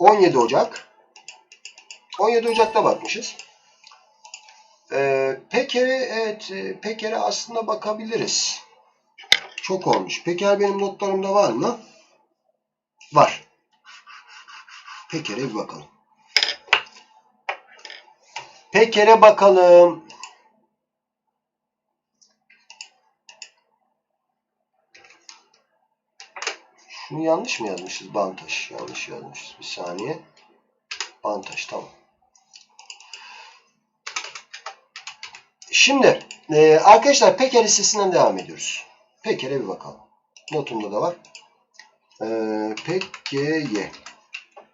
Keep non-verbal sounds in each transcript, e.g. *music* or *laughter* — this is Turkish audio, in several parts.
17 Ocak. 17 Ocak'ta bakmışız. Ee, Peker'e evet e, Peker'e aslında bakabiliriz. Çok olmuş. Peker benim notlarımda var mı? Var. Peker'e bir bakalım. Peker'e bakalım. Şunu yanlış mı yazmışız? Bantaş. Yanlış yazmışız. Bir saniye. Bantaş tamam. Şimdi e, arkadaşlar Peker hissesinden devam ediyoruz. Peker'e bir bakalım. Notumda da var. E, PKY.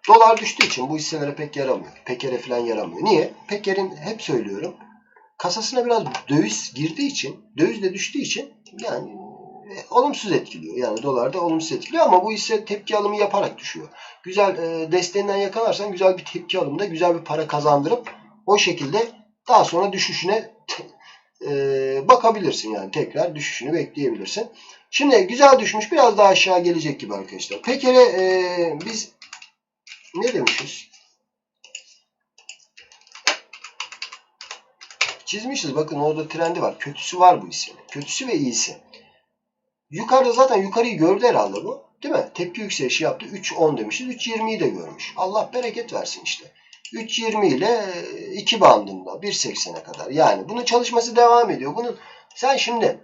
Dolar düştüğü için bu hisselere pek yaramıyor. Peker'e falan yaramıyor. Niye? Peker'in hep söylüyorum. Kasasına biraz döviz girdiği için, döviz de düştüğü için yani olumsuz etkiliyor. Yani dolar da olumsuz etkiliyor ama bu hisse tepki alımı yaparak düşüyor. Güzel e, desteğinden yakalarsan güzel bir tepki alımında güzel bir para kazandırıp o şekilde daha sonra düşüşüne e, bakabilirsin yani tekrar düşüşünü bekleyebilirsin. Şimdi güzel düşmüş biraz daha aşağı gelecek gibi arkadaşlar. Peker'e e, biz ne demişiz? Çizmişiz. Bakın orada trendi var. Kötüsü var bu hissenin. Kötüsü ve iyisi. Yukarıda zaten yukarıyı gördü herhalde bu. Değil mi? Tepki yükselişi yaptı. 3.10 demişiz. 3.20'yi de görmüş. Allah bereket versin işte. 3.20 ile 2 bandında 1.80'e kadar. Yani bunun çalışması devam ediyor. Bunun sen şimdi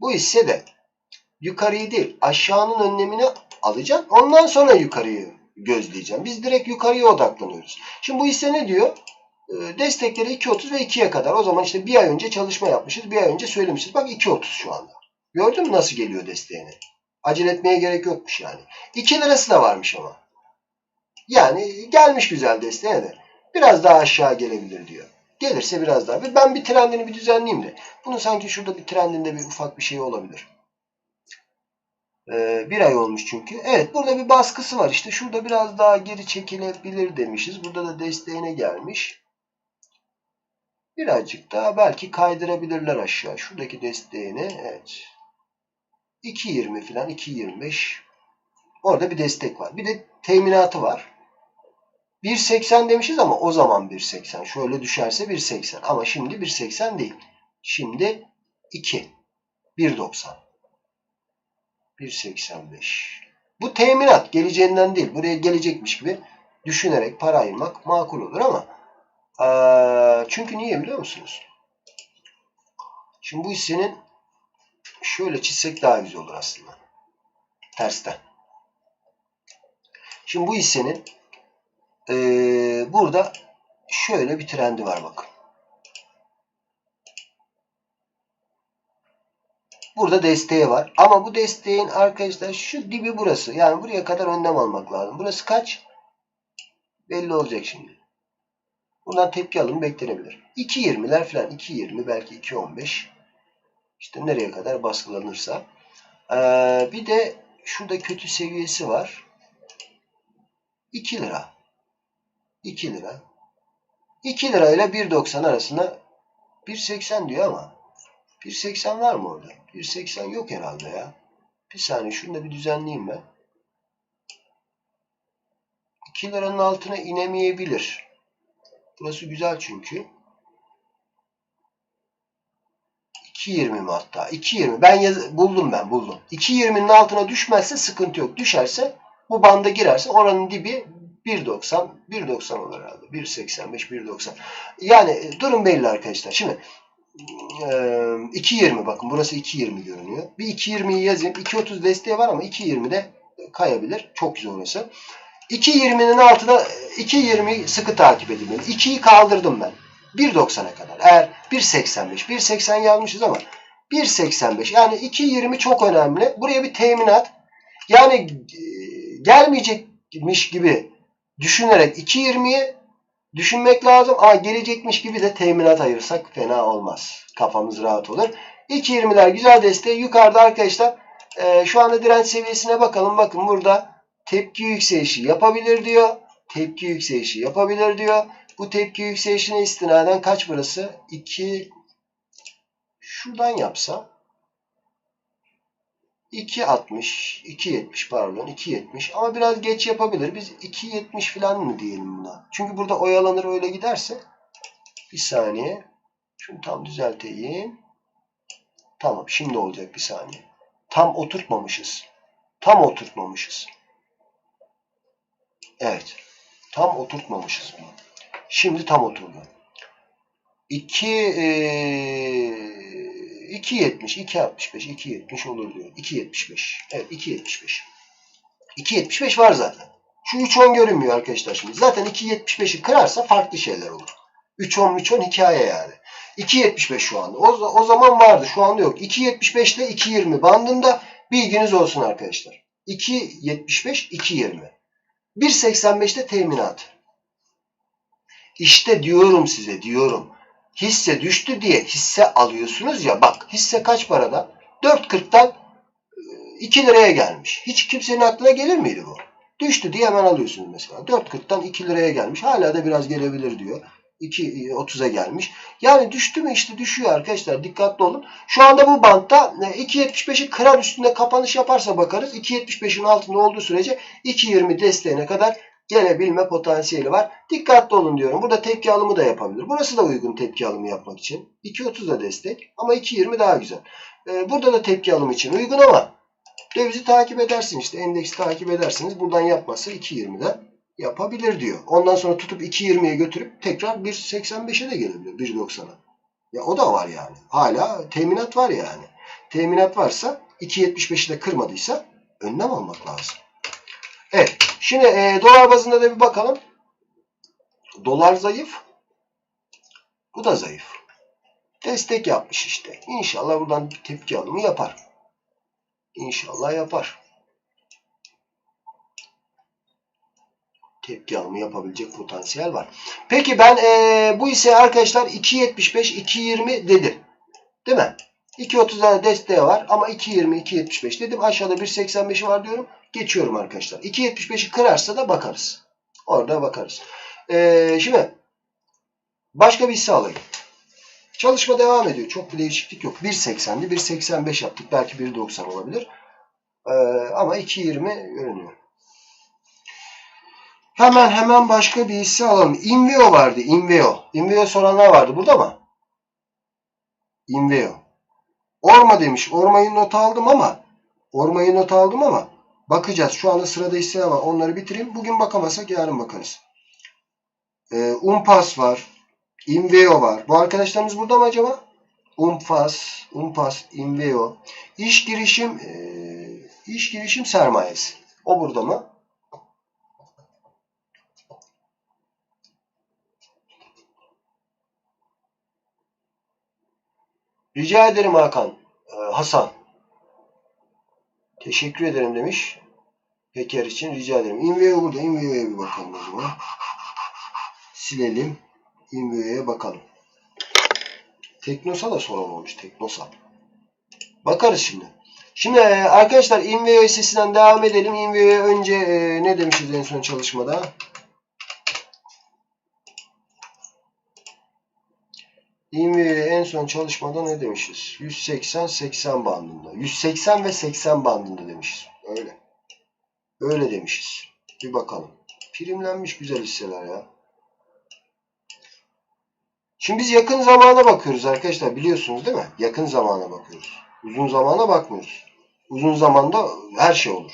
bu hisse de yukarıyı değil aşağının önlemini alacaksın. Ondan sonra yukarıyı gözleyeceğim. Biz direkt yukarıya odaklanıyoruz. Şimdi bu hisse ne diyor? Ee, Destekleri 2.30 ve 2'ye kadar. O zaman işte bir ay önce çalışma yapmışız. Bir ay önce söylemişiz. Bak 2.30 şu anda. Gördün mü nasıl geliyor desteğine? Acele etmeye gerek yokmuş yani. 2 lirası da varmış ama. Yani gelmiş güzel desteğe de. Biraz daha aşağı gelebilir diyor. Gelirse biraz daha. Ben bir trendini bir düzenleyeyim de. Bunun sanki şurada bir trendinde bir ufak bir şey olabilir. Ee, bir ay olmuş çünkü. Evet burada bir baskısı var. İşte şurada biraz daha geri çekilebilir demişiz. Burada da desteğine gelmiş. Birazcık daha belki kaydırabilirler aşağı. Şuradaki desteğine evet. 2.20 falan 2.25 orada bir destek var. Bir de teminatı var. 1.80 demişiz ama o zaman 1.80. Şöyle düşerse 1.80 ama şimdi 1.80 değil. Şimdi 2. 1.90. 1.85. Bu teminat geleceğinden değil. Buraya gelecekmiş gibi düşünerek para ayırmak makul olur ama çünkü niye biliyor musunuz? Şimdi bu hissenin şöyle çizsek daha güzel olur aslında. Tersten. Şimdi bu hissenin ee, burada şöyle bir trendi var bakın. Burada desteği var. Ama bu desteğin arkadaşlar şu dibi burası. Yani buraya kadar önlem almak lazım. Burası kaç? Belli olacak şimdi. Buradan tepki alımı beklenebilir. 2.20'ler falan. 2.20 belki 2.15. İşte nereye kadar baskılanırsa. Ee, bir de şurada kötü seviyesi var. 2 lira. 2 lira. 2 lira ile 1.90 arasında 1.80 diyor ama 1.80 var mı orada? 1.80 yok herhalde ya. Bir saniye şunu da bir düzenleyeyim ben. 2 liranın altına inemeyebilir. Burası güzel çünkü. 2.20 mi hatta? 2.20. Ben yaz buldum ben buldum. 2.20'nin altına düşmezse sıkıntı yok. Düşerse bu banda girerse oranın dibi 1.90 1.90 olur herhalde. 1.85 1.90. Yani e, durum belli arkadaşlar. Şimdi e, 2.20 bakın burası 2.20 görünüyor. Bir 2.20'yi yazayım. 2.30 desteği var ama 2.20'de kayabilir. Çok güzel orası. 2.20'nin altına 2.20 sıkı takip edilmeli. 2'yi kaldırdım ben. 1.90'a kadar. Eğer 1.85 1.80 yazmışız ama 1.85 yani 2.20 çok önemli. Buraya bir teminat yani e, gelmeyecekmiş gibi düşünerek 2.20'yi düşünmek lazım ama gelecekmiş gibi de teminat ayırsak fena olmaz. Kafamız rahat olur. 2.20'ler güzel desteği. Yukarıda arkadaşlar e, şu anda direnç seviyesine bakalım. Bakın burada tepki yükselişi yapabilir diyor. Tepki yükselişi yapabilir diyor. Bu tepki yükselişine istinaden kaç burası? 2 şuradan yapsa 2.60, 2.70 pardon 2.70 ama biraz geç yapabilir. Biz 2.70 falan mı diyelim buna? Çünkü burada oyalanır öyle giderse bir saniye. Şunu tam düzelteyim. Tamam şimdi olacak bir saniye. Tam oturtmamışız. Tam oturtmamışız. Evet. Tam oturtmamışız bunu. Şimdi tam oturdu. 2 eee 2.70, 2.65, 2.70 olur diyor. 2.75. Evet 2.75. 2.75 var zaten. Şu 3.10 görünmüyor arkadaşlar şimdi. Zaten 2.75'i kırarsa farklı şeyler olur. 3.10 3.10 hikaye yani. 2.75 şu anda. O, o zaman vardı. Şu anda yok. 2.75 ile 2.20 bandında bilginiz olsun arkadaşlar. 2.75 2.20. 1.85'te teminat. İşte diyorum size diyorum. Hisse düştü diye hisse alıyorsunuz ya bak hisse kaç parada? 4.40'tan 2 liraya gelmiş. Hiç kimsenin aklına gelir miydi bu? Düştü diye hemen alıyorsunuz mesela. 4.40'tan 2 liraya gelmiş. Hala da biraz gelebilir diyor. 2.30'a gelmiş. Yani düştü mü işte düşüyor arkadaşlar. Dikkatli olun. Şu anda bu bantta 2.75'i kırar üstünde kapanış yaparsa bakarız. 2.75'in altında olduğu sürece 2.20 desteğine kadar gelebilme potansiyeli var. Dikkatli olun diyorum. Burada tepki alımı da yapabilir. Burası da uygun tepki alımı yapmak için. 2.30 da destek ama 2.20 daha güzel. Ee, burada da tepki alımı için uygun ama dövizi takip edersin işte. Endeksi takip edersiniz. Buradan yapmazsa 2.20'den yapabilir diyor. Ondan sonra tutup 2.20'ye götürüp tekrar 1.85'e de gelebilir. 1.90'a. Ya o da var yani. Hala teminat var yani. Teminat varsa 2.75'i de kırmadıysa önlem almak lazım. Evet. Şimdi e, dolar bazında da bir bakalım. Dolar zayıf. Bu da zayıf. Destek yapmış işte. İnşallah buradan tepki alımı yapar. İnşallah yapar. Tepki alımı yapabilecek potansiyel var. Peki ben e, bu ise arkadaşlar 2.75 2.20 dedim. Değil mi? 2.30'da desteği var ama 2.20 2.75 dedim. Aşağıda 1.85'i var diyorum. Geçiyorum arkadaşlar. 2.75'i kırarsa da bakarız. Orada bakarız. Ee, şimdi başka bir hisse alayım. Çalışma devam ediyor. Çok bir değişiklik yok. 1.80'di. 1.85 yaptık. Belki 1.90 olabilir. Ee, ama 2.20 görünüyor. Hemen hemen başka bir hisse alalım. Inveo vardı. Inveo. Inveo soranlar vardı. Burada mı? Inveo. Orma demiş. Ormayı not aldım ama Ormayı not aldım ama bakacağız. Şu anda sırada hisseler var. Onları bitireyim. Bugün bakamazsak yarın bakarız. Ee, Umpas var. Inveo var. Bu arkadaşlarımız burada mı acaba? Umpas, Umpas, Inveo. İş girişim e, iş girişim sermayesi. O burada mı? Rica ederim Hakan. Ee, Hasan. Teşekkür ederim demiş. Peker için rica ederim. Inveo burada. Inveo'ya bir bakalım o zaman. Silelim. Inveo'ya bakalım. Teknosa da sorun olmuş. Teknosa. Bakarız şimdi. Şimdi e, arkadaşlar Inveo hissesinden devam edelim. Inveo'ya önce e, ne demişiz en son çalışmada? Inveo'ya en son çalışmada ne demişiz? 180-80 bandında. 180 ve 80 bandında demişiz. Öyle. Öyle demişiz. Bir bakalım. Primlenmiş güzel hisseler ya. Şimdi biz yakın zamana bakıyoruz arkadaşlar. Biliyorsunuz değil mi? Yakın zamana bakıyoruz. Uzun zamana bakmıyoruz. Uzun zamanda her şey olur.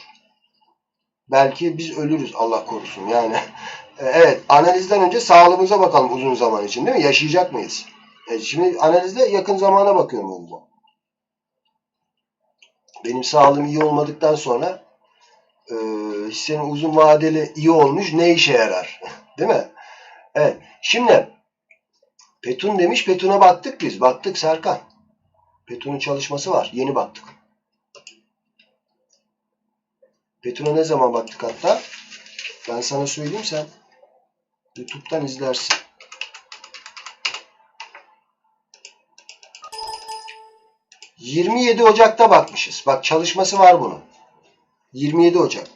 Belki biz ölürüz Allah korusun. Yani *laughs* evet analizden önce sağlığımıza bakalım uzun zaman için değil mi? Yaşayacak mıyız? E şimdi analizde yakın zamana bakıyorum önce. Benim sağlığım iyi olmadıktan sonra e, hissenin uzun vadeli iyi olmuş ne işe yarar? *laughs* Değil mi? Evet. Şimdi Petun demiş. Petun'a baktık biz. Baktık Serkan. Petun'un çalışması var. Yeni baktık. Petun'a ne zaman baktık hatta? Ben sana söyleyeyim sen YouTube'dan izlersin. ...27 Ocak'ta bakmışız. Bak çalışması var bunun. 27 Ocak.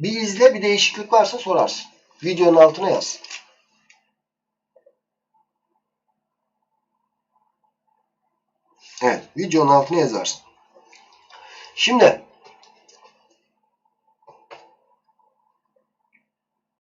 Bir izle bir değişiklik varsa sorarsın. Videonun altına yaz. Evet. Videonun altına yazarsın. Şimdi